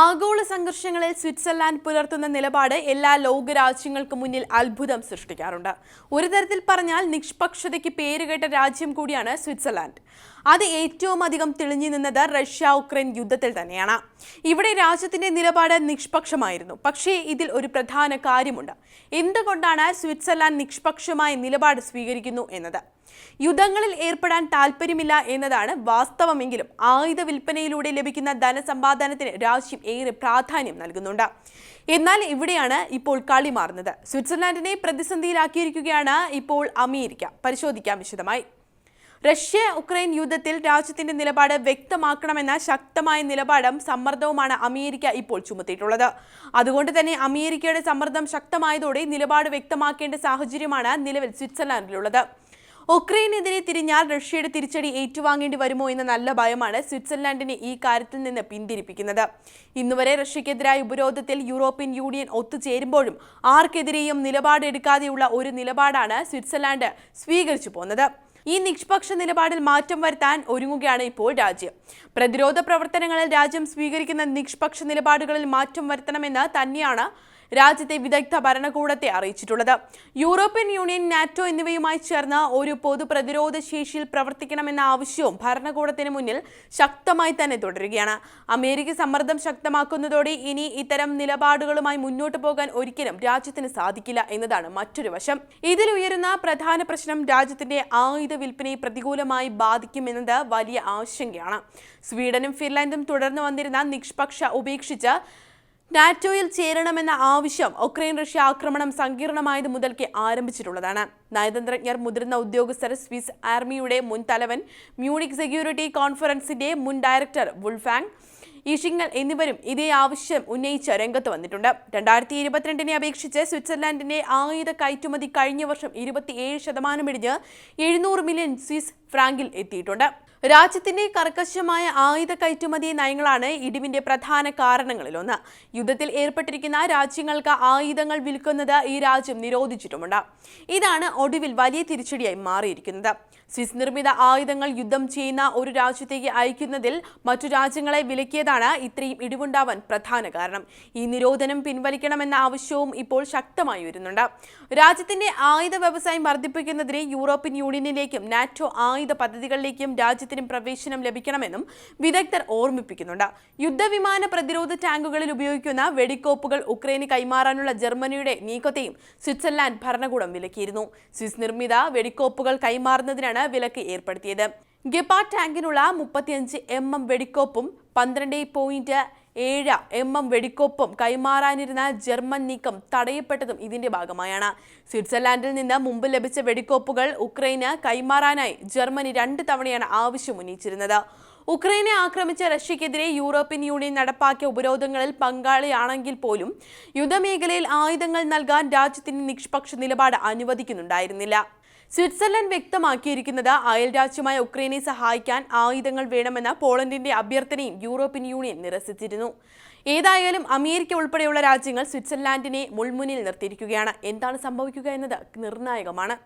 ആഗോള സംഘർഷങ്ങളിൽ സ്വിറ്റ്സർലാൻഡ് പുലർത്തുന്ന നിലപാട് എല്ലാ ലോകരാജ്യങ്ങൾക്കും മുന്നിൽ അത്ഭുതം സൃഷ്ടിക്കാറുണ്ട്. ഒരു തരത്തിൽ പറഞ്ഞാൽ നിഷ്പക്ഷതയ്ക്ക് പേരുകേട്ട രാജ്യം കൂടിയാണ് സ്വിറ്റ്സർലാൻഡ്. അത് ഏറ്റവും അധികം തെളിഞ്ഞു നിന്നത് റഷ്യ ഉക്രൈൻ യുദ്ധത്തിൽ തന്നെയാണ്. ഇവിടെ രാജ്യത്തിന്റെ നിലപാട് നിഷ്പക്ഷമായിരുന്നു. പക്ഷേ ഇതിൽ ഒരു പ്രധാന കാര്യമുണ്ട്. എന്തുകൊണ്ടാണ് സ്വിറ്റ്സർലാൻഡ് നിഷ്പക്ഷമായ നിലപാട് സ്വീകരിക്കുന്നു എന്നത്? യുദ്ധങ്ങളിൽ ഏർപ്പെടാൻ താല്പര്യമില്ല എന്നതാണ് വാസ്തവമെങ്കിലും ആയുധ വിൽപ്പനയിലൂടെ ലഭിക്കുന്ന ധനസമ്പാദനത്തിന് രാജ്യം ഏറെ പ്രാധാന്യം നൽകുന്നുണ്ട്. എന്നാൽ ഇവിടെയാണ് ഇപ്പോൾ കളി മാറുന്നത്. സ്വിറ്റ്സർലാൻഡിനെ പ്രതിസന്ധിയിലാക്കിയിരിക്കുകയാണ് ഇപ്പോൾ അമേരിക്ക. പരിശോധിക്കാം വിശദമായി. റഷ്യ ഉക്രൈൻ യുദ്ധത്തിൽ രാജ്യത്തിന്റെ നിലപാട് വ്യക്തമാക്കണമെന്ന ശക്തമായ നിലപാടും സമ്മർദ്ദവുമാണ് അമേരിക്ക ഇപ്പോൾ ചുമത്തിയിട്ടുള്ളത്. അതുകൊണ്ട് തന്നെ അമേരിക്കയുടെ സമ്മർദ്ദം ശക്തമായതോടെ നിലപാട് വ്യക്തമാക്കേണ്ട സാഹചര്യമാണ് നിലവിൽ സ്വിറ്റ്സർലാൻഡിലുള്ളത്. ഉക്രൈനെതിരെ തിരിഞ്ഞാൽ റഷ്യയുടെ തിരിച്ചടി ഏറ്റുവാങ്ങേണ്ടി വരുമോ എന്ന നല്ല ഭയമാണ് സ്വിറ്റ്സർലാൻഡിനെ ഈ കാര്യത്തിൽ നിന്ന് പിന്തിരിപ്പിക്കുന്നത്. ഇന്നുവരെ റഷ്യക്കെതിരായ ഉപരോധത്തിൽ യൂറോപ്യൻ യൂണിയൻ ഒത്തുചേരുമ്പോഴും ആർക്കെതിരെയും നിലപാടെടുക്കാതെയുള്ള ഒരു നിലപാടാണ് സ്വിറ്റ്സർലാൻഡ് സ്വീകരിച്ചു പോകുന്നത് ഈ നിഷ്പക്ഷ നിലപാടിൽ മാറ്റം വരുത്താൻ ഒരുങ്ങുകയാണ് ഇപ്പോൾ രാജ്യം. പ്രതിരോധ പ്രവർത്തനങ്ങളിൽ രാജ്യം സ്വീകരിക്കുന്ന നിഷ്പക്ഷ നിലപാടുകളിൽ മാറ്റം വരുത്തണമെന്ന് തന്നെയാണ് രാജ്യത്തെ വിദഗ്ധ ഭരണകൂടത്തെ അറിയിച്ചിട്ടുള്ളത്. യൂറോപ്യൻ യൂണിയൻ നാറ്റോ എന്നിവയുമായി ചേർന്ന് ഒരു പൊതു പ്രതിരോധ ശേഷിയിൽ പ്രവർത്തിക്കണമെന്ന ആവശ്യവും ഭരണകൂടത്തിന് മുന്നിൽ ശക്തമായി തന്നെ തുടരുകയാണ്. അമേരിക്ക സമ്മർദ്ദം ശക്തമാക്കുന്നതോടെ ഇനി ഇത്തരം നിലപാടുകളുമായി മുന്നോട്ട് പോകാൻ ഒരിക്കലും രാജ്യത്തിന് സാധിക്കില്ല എന്നതാണ് മറ്റൊരു വശം. ഇതിൽ ഉയരുന്ന പ്രധാന പ്രശ്നം രാജ്യത്തിന്റെ ആയുധ വിൽപ്പനയെ പ്രതികൂലമായി ബാധിക്കുമെന്നത് വലിയ ആശങ്കയാണ്. സ്വീഡനും ഫിൻലാൻഡും തുടർന്നു വന്നിരുന്ന നിഷ്പക്ഷ ഉപേക്ഷിച്ച് നാറ്റോയിൽ ചേരണമെന്ന ആവശ്യം ഉക്രൈൻ റഷ്യ ആക്രമണം സങ്കീർണമായത് മുതൽക്കേ ആരംഭിച്ചിട്ടുള്ളതാണ്. നയതന്ത്രജ്ഞർ മുതിർന്ന ഉദ്യോഗസ്ഥർ സ്വിസ് ആർമിയുടെ മുൻ തലവൻ മ്യൂണിക് സെക്യൂരിറ്റി കോൺഫറൻസിന്റെ മുൻ ഡയറക്ടർ വുൾഫാങ് ഈഷിങ്ങൽ എന്നിവരും ഇതേ ആവശ്യം ഉന്നയിച്ച് രംഗത്ത് വന്നിട്ടുണ്ട്. രണ്ടായിരത്തി ഇരുപത്തിരണ്ടിനെ അപേക്ഷിച്ച് സ്വിറ്റ്സർലാൻഡിന്റെ ആയുധ കയറ്റുമതി കഴിഞ്ഞ വർഷം ഇരുപത്തിയേഴ് ശതമാനം ഇടിഞ്ഞ് എഴുന്നൂറ് മില്യൺ സ്വിസ് ഫ്രാങ്കിൽ എത്തിയിട്ടുണ്ട്. രാജ്യത്തിന്റെ കർക്കശമായ ആയുധ കയറ്റുമതി നയങ്ങളാണ് ഇടിവിന്റെ പ്രധാന കാരണങ്ങളിലൊന്ന്. യുദ്ധത്തിൽ ഏർപ്പെട്ടിരിക്കുന്ന രാജ്യങ്ങൾക്ക് ആയുധങ്ങൾ വിൽക്കുന്നത് ഈ രാജ്യം നിരോധിച്ചിട്ടുമുണ്ട്. ഇതാണ് ഒടുവിൽ വലിയ തിരിച്ചടിയായി മാറിയിരിക്കുന്നത്. സ്വിസ് നിർമ്മിത ആയുധങ്ങൾ യുദ്ധം ചെയ്യുന്ന ഒരു രാജ്യത്തേക്ക് അയക്കുന്നതിൽ മറ്റു രാജ്യങ്ങളെ വിലക്കിയതാണ് ഇത്രയും ഇടിവുണ്ടാവാൻ പ്രധാന കാരണം. ഈ നിരോധനം പിൻവലിക്കണമെന്ന ആവശ്യവും ഇപ്പോൾ ശക്തമായി വരുന്നുണ്ട്. രാജ്യത്തിന്റെ ആയുധ വ്യവസായം വർദ്ധിപ്പിക്കുന്നതിന് യൂറോപ്യൻ യൂണിയനിലേക്കും നാറ്റോ ആയുധ പദ്ധതികളിലേക്കും രാജ്യത്തിനും പ്രവേശനം ലഭിക്കണമെന്നും വിദഗ്ധർ ഓർമ്മിപ്പിക്കുന്നുണ്ട്. യുദ്ധവിമാന പ്രതിരോധ ടാങ്കുകളിൽ ഉപയോഗിക്കുന്ന വെടിക്കോപ്പുകൾ ഉക്രൈന് കൈമാറാനുള്ള ജർമ്മനിയുടെ നീക്കത്തെയും സ്വിറ്റ്സർലാൻഡ് ഭരണകൂടം വിലക്കിയിരുന്നു. സ്വിസ് നിർമ്മിത വെടിക്കോപ്പുകൾ കൈമാറുന്നതിനാണ് വിലക്ക് ഏർപ്പെടുത്തിയത്. ഗെപ്പാ ടാങ്കിനുള്ള മുപ്പത്തിയഞ്ച് എം എം വെടിക്കോപ്പും പന്ത്രണ്ട് പോയിന്റ് ഏഴ് എം എം വെടിക്കോപ്പും കൈമാറാനിരുന്ന ജർമ്മൻ നീക്കം തടയപ്പെട്ടതും ഇതിന്റെ ഭാഗമായാണ്. സ്വിറ്റ്സർലാൻഡിൽ നിന്ന് മുമ്പ് ലഭിച്ച വെടിക്കോപ്പുകൾ ഉക്രൈന് കൈമാറാനായി ജർമ്മനി രണ്ട് തവണയാണ് ആവശ്യം ഉന്നയിച്ചിരുന്നത്. ഉക്രൈനെ ആക്രമിച്ച റഷ്യക്കെതിരെ യൂറോപ്യൻ യൂണിയൻ നടപ്പാക്കിയ ഉപരോധങ്ങളിൽ പങ്കാളിയാണെങ്കിൽ പോലും യുദ്ധമേഖലയിൽ ആയുധങ്ങൾ നൽകാൻ രാജ്യത്തിന് നിഷ്പക്ഷ നിലപാട് അനുവദിക്കുന്നുണ്ടായിരുന്നില്ല. സ്വിറ്റ്സർലൻഡ് വ്യക്തമാക്കിയിരിക്കുന്നത് അയൽ രാജ്യമായ ഉക്രൈനെ സഹായിക്കാൻ ആയുധങ്ങൾ വേണമെന്ന പോളണ്ടിന്റെ അഭ്യർത്ഥനയും യൂറോപ്യൻ യൂണിയൻ നിരസിച്ചിരുന്നു. ഏതായാലും അമേരിക്ക ഉൾപ്പെടെയുള്ള രാജ്യങ്ങൾ സ്വിറ്റ്സർലാൻഡിനെ മുൾമുനിൽ നിർത്തിയിരിക്കുകയാണ്. എന്താണ് സംഭവിക്കുക എന്നത് നിർണായകമാണ്.